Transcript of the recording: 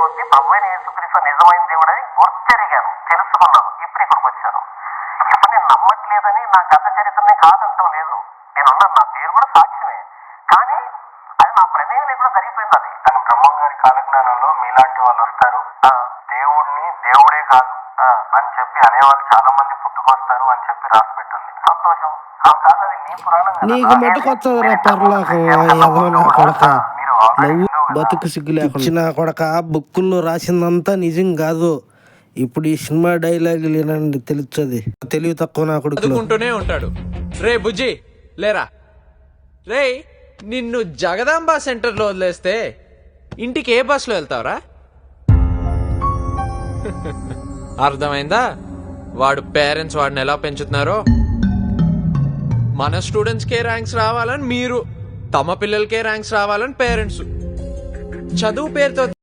కొద్దీ ప్రభువైన యేసుక్రీస్తు నిజమైన దేవుడని గుర్తెరిగాను. తెలుసుకున్నాను. ఇప్పుడు ఇక్కడికి వచ్చాను. ఇప్పుడు నేను నమ్మట్లేదని నా గత చరిత్రనే కాదంటం లేదు. నేనున్నాను. నా పేరు కూడా సాక్ష్యమే. కానీ అది నా ప్రమేయం లేకుండా జరిగిపోయింది అది. కానీ బ్రహ్మంగారి కాలజ్ఞానంలో మీలాంటి వాళ్ళు వస్తారు. ఆ, దేవుడిని దేవుడే కాదు అని చెప్పి అనేవాళ్ళు చాలా మంది పుట్టుకొస్తారు అని చెప్పి రాసి పెట్టింది సంతోషం. ఆ కాదు అది నీ పురాణం. నీకు మట్టుకొచ్చదురా పర్లాకం. కొడక. నవ్వు బతుకు సిగ్గు లేకుండా నా కొడక బుక్కుల్లో రాసిందంతా నిజం కాదు. ఇప్పుడు ఈ సినిమా డైలాగులు వినండి తెలుస్తుంది. తెలివి తక్కువ నా కొడుకులు. చదువుకుంటూనే ఉంటాడు. రే బుజ్జి లేరా? రే నిన్ను జగదాంబ సెంటర్లో వదిలేస్తే ఇంటికి ఏ బస్సులో వెళ్తావురా? అర్థమైందా? వాడు పేరెంట్స్ వాడిని ఎలా పెంచుతున్నారో? మన స్టూడెంట్స్కే ర్యాంక్స్ రావాలని మీరు తమ పిల్లలకే ర్యాంక్స్ రావాలని పేరెంట్స్. చదువు పేరుతో